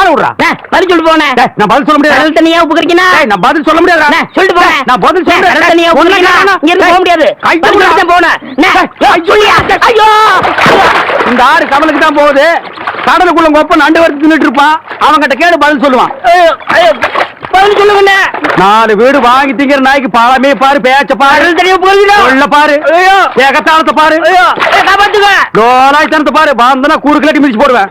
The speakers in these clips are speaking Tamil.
ஆள விடுறா. பதில் சொல்லிட்டு போனேன் நான் பதில் சொல்ல முடியாது. கடல் தண்ணியா டேய், நான் பதில் சொல்ல முடியாது சொல்லிட்டு போங்க. நான் பதில் சொல்றேன் கடல் தண்ணியா வேணாம். இங்க போக முடியாது. கை பதில் தூக்குடா. சொல்லிட்டு போனேன்? ஐயோ! இந்த ஆறு கடலுக்கு தான் போகுது. கடலுக்குள்ள கொப்ப நண்டு வறுத்து தின்னுட்டு இருப்பான். அவன்கிட்ட கேடு பதில் சொல்லுவான். பதில் சொல்லுங்கண்ணே நாலு வீடு வாங்கி திங்கிற நாய்க்கு பாலமே பாரு பேச்ச பாரு. சொல்ல பாரு. ஏகத்தாளத்தை பாரு. காப்பாத்துங்க. லோலாய் தனத்தை பாரு. பாந்தனா கூறு கிளட்டி மிதிச்சு போடுவேன்.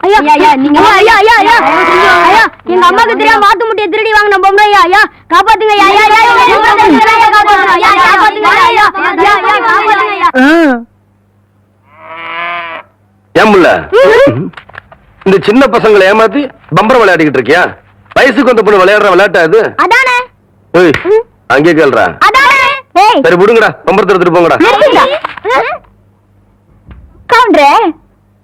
எங்க அம்மாக்கு தெரியாம மாட்டு முட்டைய திருடி வாங்கின பொம்மை ஐயா ஐயா காப்பாத்துங்க ஏமுல்ல இந்த சின்ன பசங்களை ஏமாத்தி பம்பரம் விளையாடிக்கிட்டு இருக்கியா வயசுக்கு வந்த பொண்ணு விளையாடுற விளையாட்டா இது அதானே ஏய் அங்கே அதானே ஏய் சரி விடுங்கடா பம்பரத்தை எடுத்துட்டு போங்கடா கவுண்டரே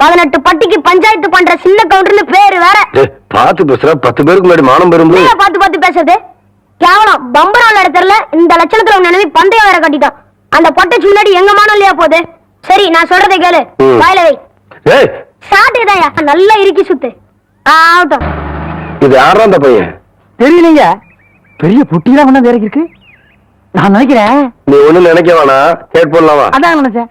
பதினெட்டு பட்டிக்கு பஞ்சாயத்து பண்ற சின்ன கவுண்டர்னு பேரு வேற. டேய், பாத்து பேசுற பத்து பேருக்கு முன்னாடி மானம் பெறும்போது. நீங்க பார்த்து பார்த்து பேசுறது? கேவலம். பம்பரம் விளையாட தெரியல இந்த லட்சணத்துல உன் நினைவு பந்தயம் வேற கட்டிட்டான் அந்த பொட்டைச்சு முன்னாடி எங்க மானம் இல்லையா போகுது? சரி நான் சொல்றதை கேளு. வாயில வை. சாட்டுதாயா நல்லா இறுக்கி சுத்து. ஆ, ஆகட்டும். இது யாரா அந்த பையன்? தெரியலீங்க. பெரிய புட்டிலாம் கொண்டாந்து இறக்கி இருக்கு நான் நினைக்கிறேன். நீ ஒண்ணும் நினைக்க வேணாம் கேட் போடலாமா? அதான் நினைச்சேன்.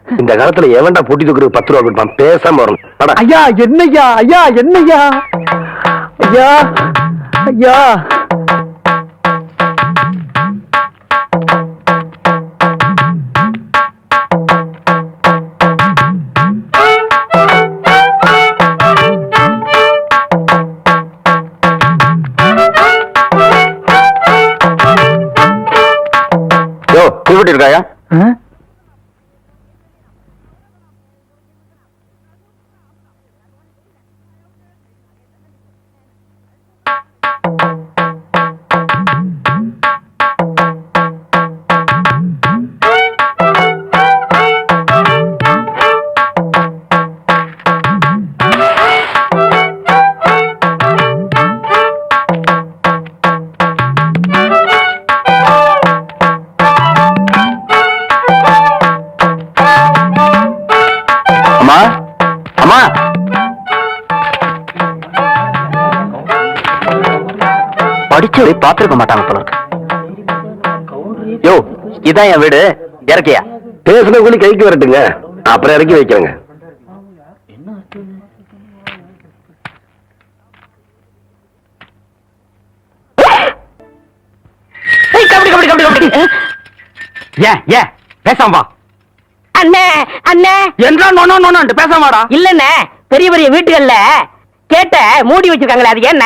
இந்த காலத்துல எவன்டா பொட்டி தூக்குறது பத்து ரூபா கொடுப்பான்? பேசாம வரணும். ஐயா என்னய்யா ஐயா என்னய்யா? ஐயா ஐயா. இருக்காயா அம்மா படிச்சவரை பாத்துருக்க மாட்டாங்க போல இருக்கு. யோ இதான் என் வீடு. இறக்கியா? பேசுன கூலி கைக்கு வரட்டுங்க. அப்புறம் இறக்கி வைக்கிறேங்க. கபடி கபடி கபடி கபடி. ஏன் ஏன்? பேசாம வா. அண்ணே அண்ணே. என்றா நோனோ நோனோன்ட்டு பேசாம வாடா. இல்லண்ணே பெரிய பெரிய வீட்டுகள்ல கேட்ட மூடி வச்சிருக்காங்களே அது என்ன?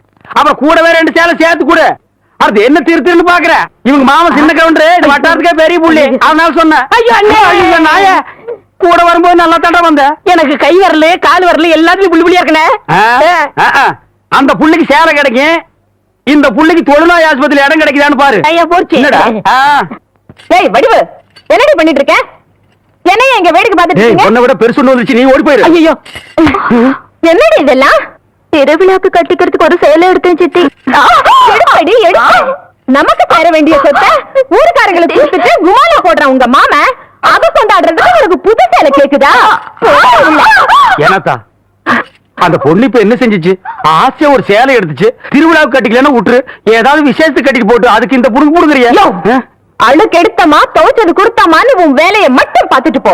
அப்புறம் கூடவே ரெண்டு சேலை சேர்த்து கூட. அடுத்து என்ன திருத்துன்னு பாக்குற? இவங்க மாமா சின்ன கவுண்டரு வட்டாரத்துக்கே பெரிய புள்ளி. அதனால சொன்னேன் ஐயோ, நாயே! கூட வரும்போது நல்லா தாண்டா வந்த. எனக்கு கை வரல கால் வரல எல்லாத்துலயும் புள்ளி புள்ளியா இருக்கனே. அந்த புள்ளிக்கு சேலை கிடைக்கும். இந்த புள்ளிக்கு தொழுநோய் ஆஸ்பத்திரி இடம் கிடைக்குதான்னு பாரு. ஐயா போச்சு. ஏய் வடிவு என்னடி பண்ணிட்டு இருக்க என்னைய எங்க வேடிக்கை பார்த்துட்டு உன்னை விட பெருசு ஒண்ணு வந்துச்சு நீ ஓடி போயிரு. ஐயோ என்னடி இதெல்லாம்? திருவிழாக்கு கட்டிக்கிறதுக்கு ஒரு சேலை எடுத்தேன் சித்தி. எடுப்படி எடுப்பு நமக்கு தர வேண்டிய சொத்தை ஊருக்காரங்களை கூப்பிட்டு குமாலா போடுறான் உங்க மாம. அத கொண்டாடுறதுக்கு உனக்கு புது சேலை கேக்குதா? ஏனாத்தா அந்த பொண்ணு இப்ப என்ன செஞ்சுச்சு? ஆசையா ஒரு சேலை எடுத்துச்சு. திருவிழாவுக்கு கட்டிக்கலன்னா விட்டுரு ஏதாவது விசேஷத்துக்கு கட்டிட்டு போட்டு அதுக்கு இந்த புடுங்க புடுங்குறியா. அழுக்கு எடுத்தமா துவைச்சது கொடுத்தாமான்னு உன் வேலையை மட்டும் பார்த்துட்டு போ.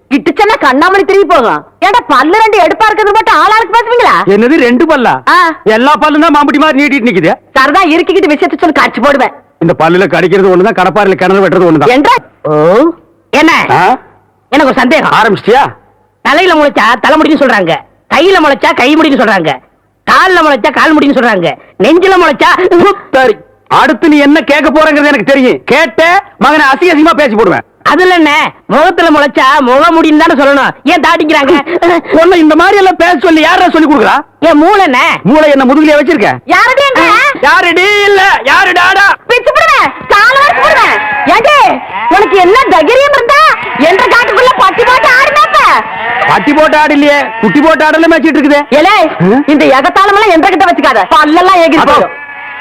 கிட்டுச்சன்னா கண்ணாமணி திரும்பி போகும். ஏன்டா பல்லு ரெண்டு எடுப்பா இருக்கிறது மட்டும் ஆளாளுக்கு பேசுவீங்களா என்னது ரெண்டு பல்லா. எல்லா பல்லும் தான் மாம்பட்டி மாதிரி நீட்டிட்டு நிக்குது. சரதா இருக்கிக்கிட்டு விஷயத்த சொல்லி காட்சி போடுவேன். இந்த பல்லுல கடிக்கிறது ஒண்ணுதான் கடப்பாரில கிணறு வெட்டுறது ஒண்ணுதான். என்றா ஓ. என்ன? எனக்கு ஒரு சந்தேகம். ஆரம்பிச்சிட்டியா? தலையில முளைச்சா தலைமுடின்னு சொல்றாங்க. கையில முளைச்சா கை முடின்னு சொல்றாங்க. கால்ல முளைச்சா கால் முடின்னு சொல்றாங்க. நெஞ்சில முளைச்சா சரி. அடுத்து நீ என்ன கேட்க போறங்கிறது எனக்கு தெரியும். கேட்ட மகனை அசிங்க அசிங்கமா பேசி போடுவேன். அதுல என்ன? முகத்துல முளைச்சா முக முடின்னு தானே சொல்லணும். ஏன் தாட்டிக்கிறாங்க? உன்னை இந்த மாதிரி எல்லாம் பேச சொல்லி யாரா சொல்லி கொடுக்குறா? என் மூளை என்ன? மூளை என்ன முதுகுலயே வச்சிருக்க? யாரடி யாருடி? இல்ல யாரு டாடா பிச்சு போடுவேன் கால வரைக்கும் போடுவேன் ஏண்டே உனக்கு என்ன தைரியம் இருந்தா என்ற காட்டுக்குள்ள பட்டி போட்டு ஆடுனாப்ப பட்டி போட்டு ஆடு இல்லையே குட்டி போட்டு ஆடல மேய்ச்சிட்டு இருக்குது. ஏலே? இந்த எகத்தாளம் எல்லாம் என்ற கிட்ட வச்சுக்காத. பல்லெல்லாம் ஏகி அதோ,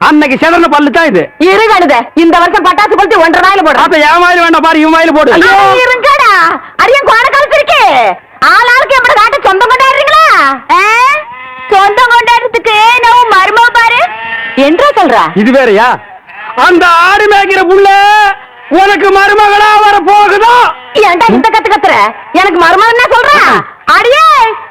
அன்னைக்கு செதறன பல்லு தான் இது. இருகணுத இந்த வருஷம் பட்டாசு கொளுத்தி ஒன்றரை நாயில போடுறோம் அப்ப என் வாயில வேண்டாம் பாரு இவன் வாயில போடு. இருங்கடா. அரியன் கோட காலத்து இருக்கு ஆளாளுக்கு எப்படி காட்ட சொந்தம் கொண்டாடுறீங்களா? சொந்தம் கொண்டாடுறதுக்கு நம்ம மருமக பாரு? என்றா சொல்றா? இது வேறயா? அந்த ஆடு மேய்க்கிற புள்ள உனக்கு மருமகளா வர போகுதோ ஏன்டா இந்த கத்து கத்துற? எனக்கு மருமகன் என்ன சொல்ற? அடியே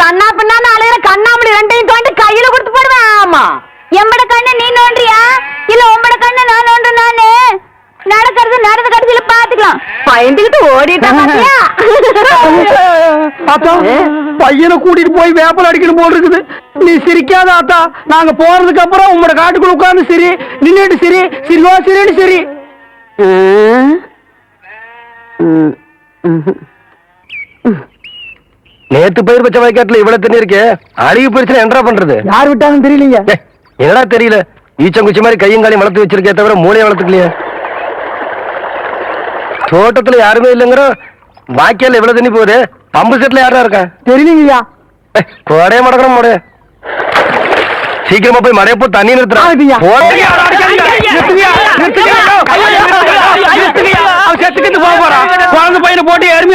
கண்ணா பின்னான்னு அலையிற கண்ணாமணி ரெண்டையும் தோண்டி கையில கொடுத்து போடுவேன். ஆமா. எம்பட கண்ணு நீ நோண்டியா? இல்ல உம்பட கண்ணு நான் நோண்டு நானு? நடக்கிறது நடந்த கடைசியில பாத்துக்கலாம். பயந்துகிட்டு ஓடிட்டா பையனை கூட்டிட்டு போய் வேப்பல் அடிக்கணும் போல் இருக்குது. நீ சிரிக்காத ஆத்தா. நாங்க போறதுக்கு அப்புறம் உங்களோட காட்டுக்குள்ள உட்கார்ந்து சரி. நின்னுட்டு சரி. சிரிவா சரின்னு சரி. நேத்து பயிர் பச்சை வயக்காட்டுல இவ்வளவு தண்ணி இருக்கே அருகி போயிருச்சுன்னா என்னடா பண்றது? யார் விட்டாங்கன்னு தெரியலீங்க. என்னடா தெரியல? ஈச்சங்குச்சி மாதிரி கையும் காலையும் வளர்த்து வச்சிருக்கே தவிர மூளையை வளர்த்துக்கலையே. தோட்டத்துல யாருமே இல்லைங்கிற வாய்க்கால எவ்வளவு தண்ணி போகுது பம்பு செட்ல யாரா இருக்கா? தெரியலீங்கய்யா. கோடையை மடக்கணும் மோடைய சீக்கிரமா போய் மடைய போ தண்ணி நிறுத்துறா ஆகுதுய்யா. போடுங்க. குழந்தை பையனை போட்டு எருமை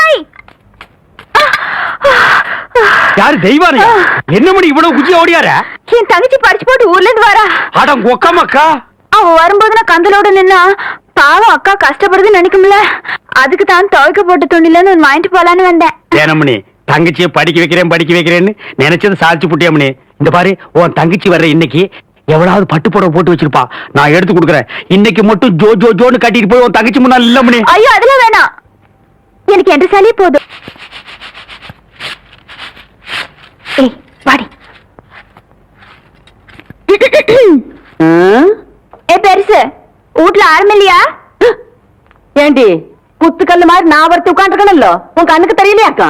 யாரு தெய்வானையா? என்ன மணி இவ்வளவு குச்சி ஓடியார? என் தங்கச்சி படிச்சு போட்டு ஊர்ல இருந்து வரா. அட கொக்கமக்கா அவ வரும்போது நான் கந்தலோட நின்னா பாவம் அக்கா கஷ்டப்படுதுன்னு நினைக்கும்ல. அதுக்கு தான் துவைக்க போட்ட துணிலன்னு ஒன்று வாங்கிட்டு போலான்னு வந்தேன். ஏனமணி தங்கச்சியை படிக்க வைக்கிறேன் படிக்க வைக்கிறேன்னு நினைச்சது சாதிச்சு புட்டியாமணி இந்த பாரு உன் தங்கச்சி வர்ற இன்னைக்கு எவ்வளவு பட்டு புடவை போட்டு வச்சிருப்பா. நான் எடுத்து கொடுக்குறேன். இன்னைக்கு மட்டும் ஜோ ஜோ ஜோன்னு கட்டிட்டு போய் உன் தங்கச்சி முன்னாள் இல்ல மணி. ஐயோ அதெல்லாம் வேணாம். எனக்கு என்ற சளி போதும். ஏய் பாடி ஏ பெருசு வீட்ல ஆரம்பம் இல்லையா? ஏண்டி குத்துக்கல்லு மாதிரி நான் ஒருத்தி உட்காந்துருக்கணும்ல உன் கண்ணுக்கு தெரியலையாக்கா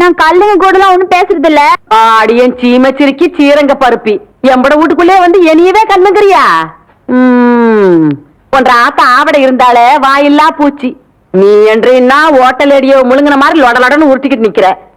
நான் கல்லுங்க கூடலாம் ஒண்ணும் பேசுறது இல்ல ஆடியன் சீம சிரிக்கி சீரங்க பருப்பி. எம்பட வீட்டுக்குள்ளே வந்து என்னையவே கண்ணுங்கிறியா? உம் ஒன்ற ஆத்த ஆவடை இருந்தாலே வாயில்லா பூச்சி. நீ என்றா ஓட்டல் அடியோ முழுங்கின மாதிரி லொடலொடன்னு உருட்டிக்கிட்டு நிக்கிற.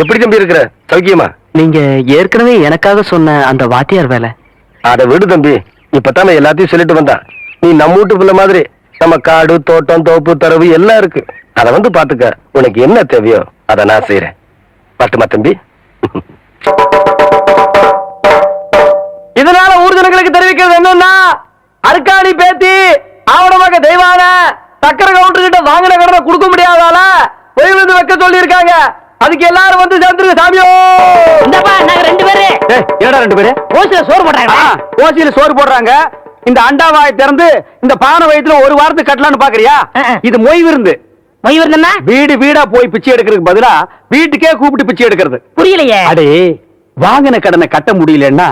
எப்படி தம்பி இருக்கிற? சௌக்கியமா? நீங்க ஏற்கனவே எனக்காக சொன்ன அந்த வாத்தியார் வேலை. அத விடு தம்பி. இப்பதான் எல்லாத்தையும் சொல்லிட்டு வந்தான். நீ நம்ம வீட்டு பிள்ளை மாதிரி நம்ம காடு தோட்டம் தோப்பு தரவு எல்லாம் இருக்கு. அத வந்து பாத்துக்க. உனக்கு என்ன தேவையோ அத நான் செய்யறேன் பட்டுமா தம்பி? இதனால ஊர்ஜனங்களுக்கு தெரிவிக்கிறது என்னன்னா அர்க்காணி பேத்தி ஆவணமாக தெய்வான சக்கர கவுண்டர் கிட்ட வாங்கின கடனை கொடுக்க முடியாதால போய் வந்து வைக்க சொல்லி இருக்காங்க அதுக்கு எல்லாரும் வந்து சேர்ந்துருங்க சாமியோ! இந்தப்பா நாங்க ரெண்டு பேரு. என்னடா ரெண்டு பேரு? ஓசில சோறு போடுறாங்க. ஓசியில சோறு போடுறாங்க. இந்த அண்டாவாயை திறந்து இந்த பானை வயித்துல ஒரு வாரத்துக்கு கட்டலாம்னு பாக்குறியா. இது மொய் விருந்து. மொய் வருதுன்னா வீடு வீடா போய் பிச்சை எடுக்கிறதுக்கு பதிலா வீட்டுக்கே கூப்பிட்டு பிச்சை எடுக்கிறது. புரியலையே. அடே வாங்கின கடனை கட்ட முடியலன்னா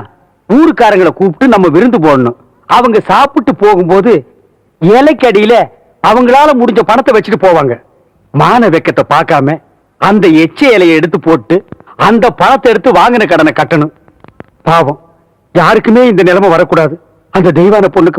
ஊருக்காரங்களை கூப்பிட்டு நம்ம விருந்து போடணும். அவங்க சாப்பிட்டு போகும்போது இலைக்கு அடியில அவங்களால முடிஞ்ச பணத்தை வச்சுட்டு போவாங்க. மான வெக்கத்தை பார்க்காம அந்த எச்ச இலையை எடுத்து போட்டு அந்த பணத்தை எடுத்து வாங்கின கடனை கட்டணும். பாவம். யாருக்குமே இந்த நிலைமை வரக்கூடாது. அந்த தெய்வான பொண்ணுக்கு